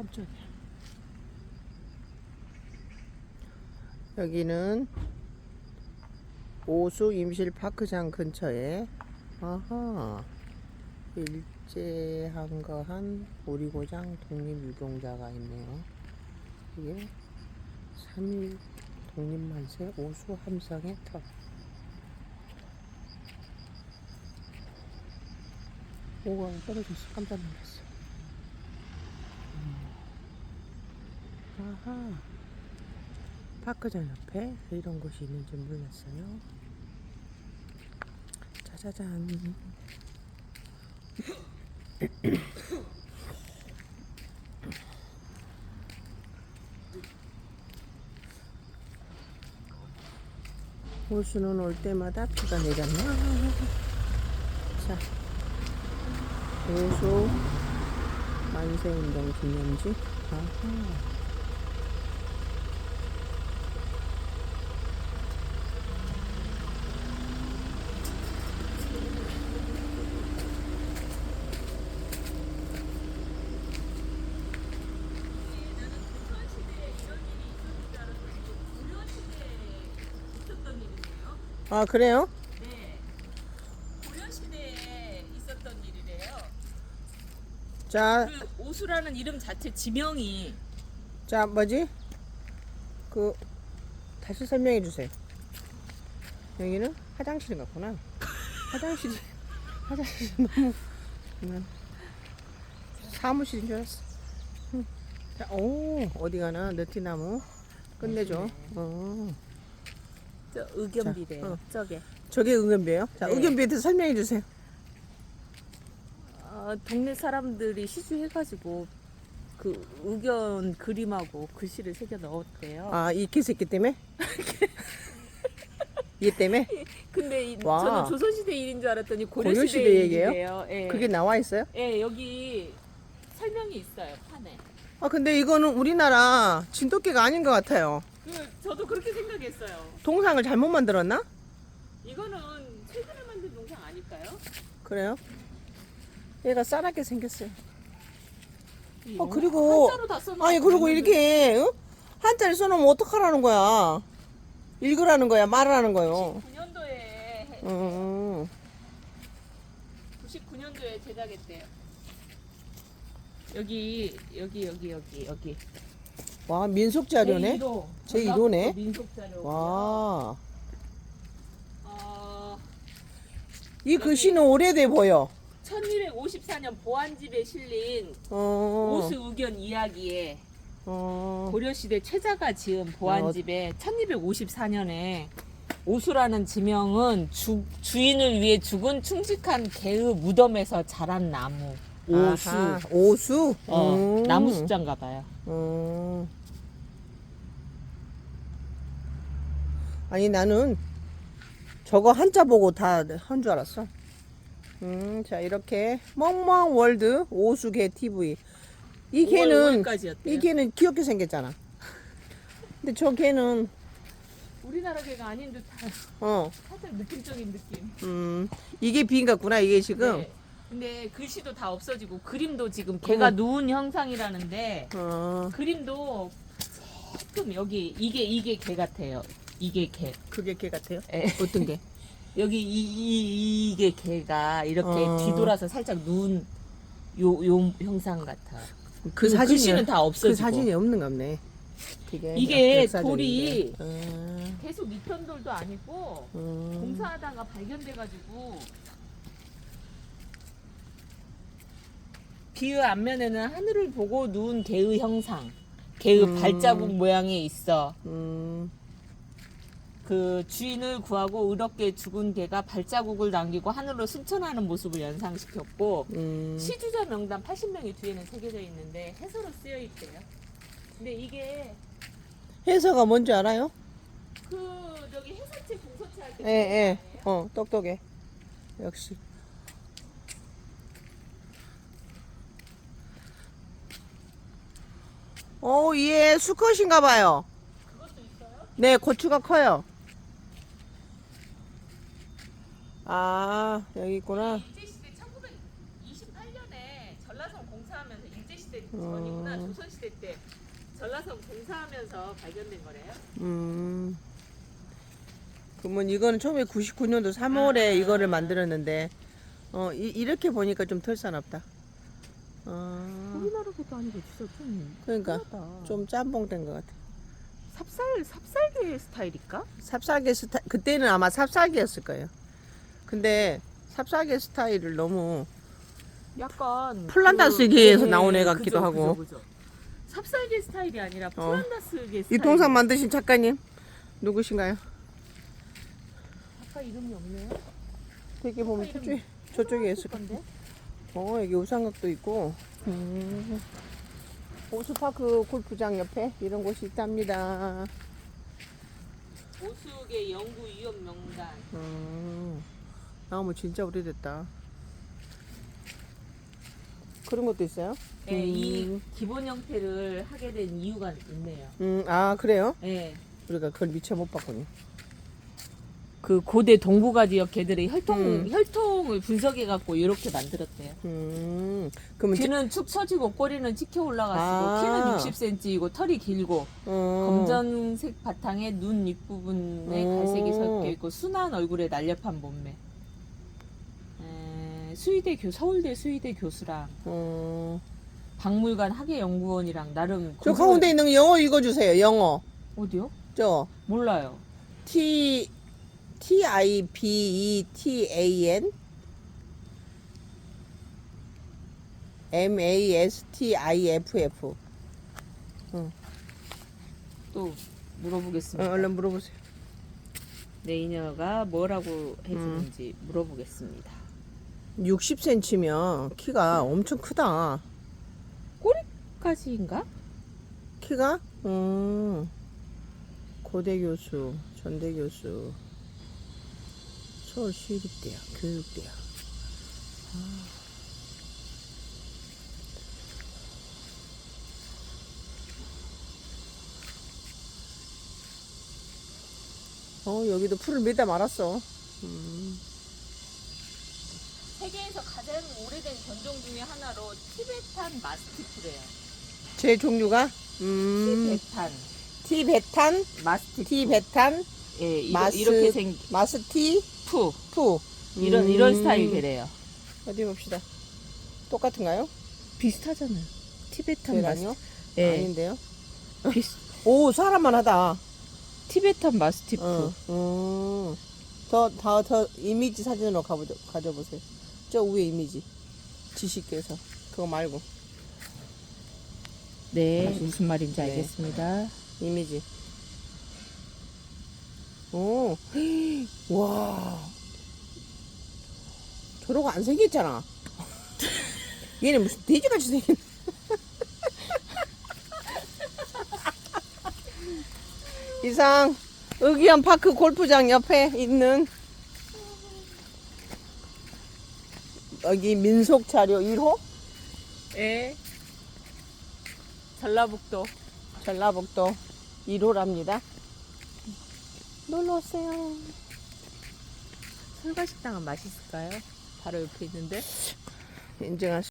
깜짝이야. 여기는 오수 임실 파크장 근처에 아하 일제 한거한 오리고장 독립유공자가 있네요. 이게 3일 독립만세 오수 함성의 터. 오가 떨어졌어. 깜짝 놀랐어. 음. 아하. 파크장 옆에 이런 곳이 있는 줄 몰랐어요. 짜자잔. 호수는 올 때마다 비가 내렸나? 자, 호수 만세운동 기념지. 아하. 아 그래요? 네. 고려 시대에 있었던 일이래요. 자, 그 오수라는 이름 자체 지명이 자 뭐지? 그 다시 설명해 주세요. 여기는 화장실 같구나. 화장실이 화장실이 너무 난 사무실인 줄 알았어. 응. 자, 오 어디 가나 느티나무 끝내줘. 어. 저 의견비래요. 자, 어. 저게 저게 의견비예요? 자 네. 의견비에 대해서 설명해 주세요. 어, 동네 사람들이 시주해가지고 그 의견 그림하고 글씨를 새겨 넣었대요. 아이 개새끼 때문에? 얘 때문에? 근데 이, 와. 저는 조선시대 일인 줄 알았더니 고려시대 고려시대 얘기예요? 예. 그게 나와 있어요? 예, 여기 설명이 있어요 판에. 아 근데 이거는 우리나라 진돗개가 아닌 것 같아요. 그 저도 그렇게 생각했어요. 동상을 잘못 만들었나? 이거는 최근에 만든 동상 아닐까요? 그래요? 얘가 싸납게 생겼어요. 어 어, 그리고 한자로 다 써놓은 아니 거 그리고. 이렇게 어? 한자를 써놓으면 어떡하라는 거야? 읽으라는 거야? 말하는 거요? 99년도에 음, 99년도에 제작했대요. 여기 여기 여기 여기 여기 와 민속 자료네. 제1호 제 1호네. 민속 자료. 와, 어, 이 글씨는 오래돼 보여. 1254년 보안집에 실린 어, 오수 의견 이야기에 어, 고려시대 최자가 지은 보안집에 1254년에 오수라는 지명은 주, 주인을 위해 죽은 충직한 개의 무덤에서 자란 나무 오수 아하, 오수. 어, 음. 나무 숫자인가 봐요. 음. 아니 나는 저거 한자 보고 다 한 줄 알았어. 음, 자 이렇게 멍멍 월드 오수개 TV. 이 개는 5월까지였대요. 이 개는 귀엽게 생겼잖아. 근데 저 개는 우리나라 개가 아닌 듯한 어, 살짝 느낌적인 느낌. 음, 이게 비인 같구나 이게 지금. 네. 근데 글씨도 다 없어지고 그림도 지금 개가 누운 형상이라는데 어, 그림도 조금 여기 이게 이게 개 같아요. 이게 개. 그게 개 같아요? 에. 어떤 개? 여기 이, 이 이 게 개가 이렇게 어. 뒤돌아서 살짝 누운 요 요 형상 같아. 그그 사진이 글씨는 다 그 없어지고. 사진이 없는가 보네. 그게 이게. 돌이 음, 계속 익던 돌도 아니고 음. 공사하다가 발견돼가지고 비의 앞면에는 하늘을 보고 누운 개의 형상, 개의 음. 발자국 모양이 있어. 음, 그 주인을 구하고 의롭게 죽은 개가 발자국을 남기고 하늘로 승천하는 모습을 연상시켰고 음. 시주자 명단 80명이 뒤에는 새겨져 있는데 해서로 쓰여 있대요. 근데 이게 해서가 뭔지 알아요? 그 저기 해설체 공서체 할때 예, 예. 어, 똑똑해. 역시. 어, 얘 수컷인가 봐요. 그것도 있어요? 네, 고추가 커요. 아, 여기 있구나. 일제시대 1928년에 전라성 공사하면서 일제시대 조선시대 전이구나. 조선시대 때 전라성 공사하면서 발견된 거래요. 음. 그러면 이거는 처음에 99년도 3월에 아. 이거를 만들었는데 어 이, 이렇게 보니까 좀 털싸납다. 어, 우리나라 것도 아니고 진짜 좀 그러니까 흔하다. 좀 짬뽕된 것 같아. 삽살 삽살개 스타일일까? 삽살개 스타 그때는 아마 삽살개였을 거예요. 근데 삽살개 스타일을 너무 약간 플란다스계에서 네, 나온 애 같기도 그죠, 하고. 그죠, 그죠. 삽살개 스타일이 아니라 어. 플란다스계 스타일. 이 동상 만드신 작가님 누구신가요? 아까 이름이 없네요. 되게 보면 이름 저쪽에 저쪽에 있을 건데. 어 여기 우산각도 있고 음. 오수파크 골프장 옆에 이런 곳이 있답니다. 오수계 영구 위협 명단. 음. 나오면 진짜 오래됐다. 그런 것도 있어요? 네, 이 음. 기본 형태를 하게 된 이유가 있네요. 음, 아 그래요? 네. 우리가 그걸 미처 못 봤군요. 그 고대 동북아 지역 개들의 혈통 음. 혈통을 분석해 갖고 이렇게 만들었대요. 음, 그러면 제- 귀는 축 처지고 꼬리는 찍혀 올라갔고 아. 키는 60cm이고 털이 길고 어, 검정색 바탕에 눈 윗부분에 오. 갈색이 섞여 있고 순한 얼굴에 날렵한 몸매. 에, 수의대 교 서울대 수의대 교수랑 어, 박물관 학예연구원이랑 나름 저 공부를- 가운데 있는 거 영어 읽어주세요. 영어. 어디요? 저 몰라요. T T I B E T A N M A S T I F F. 또 어, 물어보겠습니다. 얼른 물어보세요. 내 이녀가 뭐라고 해주는지 물어보겠습니다. 60cm면 키가 엄청 크다. 까지인가? 키가? 음, 고대 교수, 전대 교수, 서울 시립대학, 교육대학. 아. 어, 여기도 풀을 몇대 말았어. 음, 세계에서 가장 오래된 견종 중에 하나로 티베탄 마스티프래요. 제 종류가? 음, 티베탄 티베탄, 마스티프. 티베탄, 예, 이러, 마스- 이렇게 생긴 마스티, 푸 푸. 이런 음. 이런 스타일이래요. 어디 봅시다. 똑같은가요? 비슷하잖아요. 티베탄 계란이요? 마스티프. 예, 아닌데요? 비슷. 오, 사람만 하다. 티베탄 마스티프. 어, 음. 더, 더, 더 이미지 사진으로 가보죠, 가져보세요. 저 위에 이미지. 지식께서. 그거 말고. 네, 무슨 말인지 네. 알겠습니다. 이미지. 오, 와. 저러고 안 생겼잖아. 얘는 무슨 돼지같이 생긴. 이상, 의기현 파크 골프장 옆에 있는 여기 민속 자료 1호 예. 전라북도 전라북도 1호랍니다. 놀러 오세요. 설과식당은 맛있을까요? 바로 옆에 있는데. 인증하시.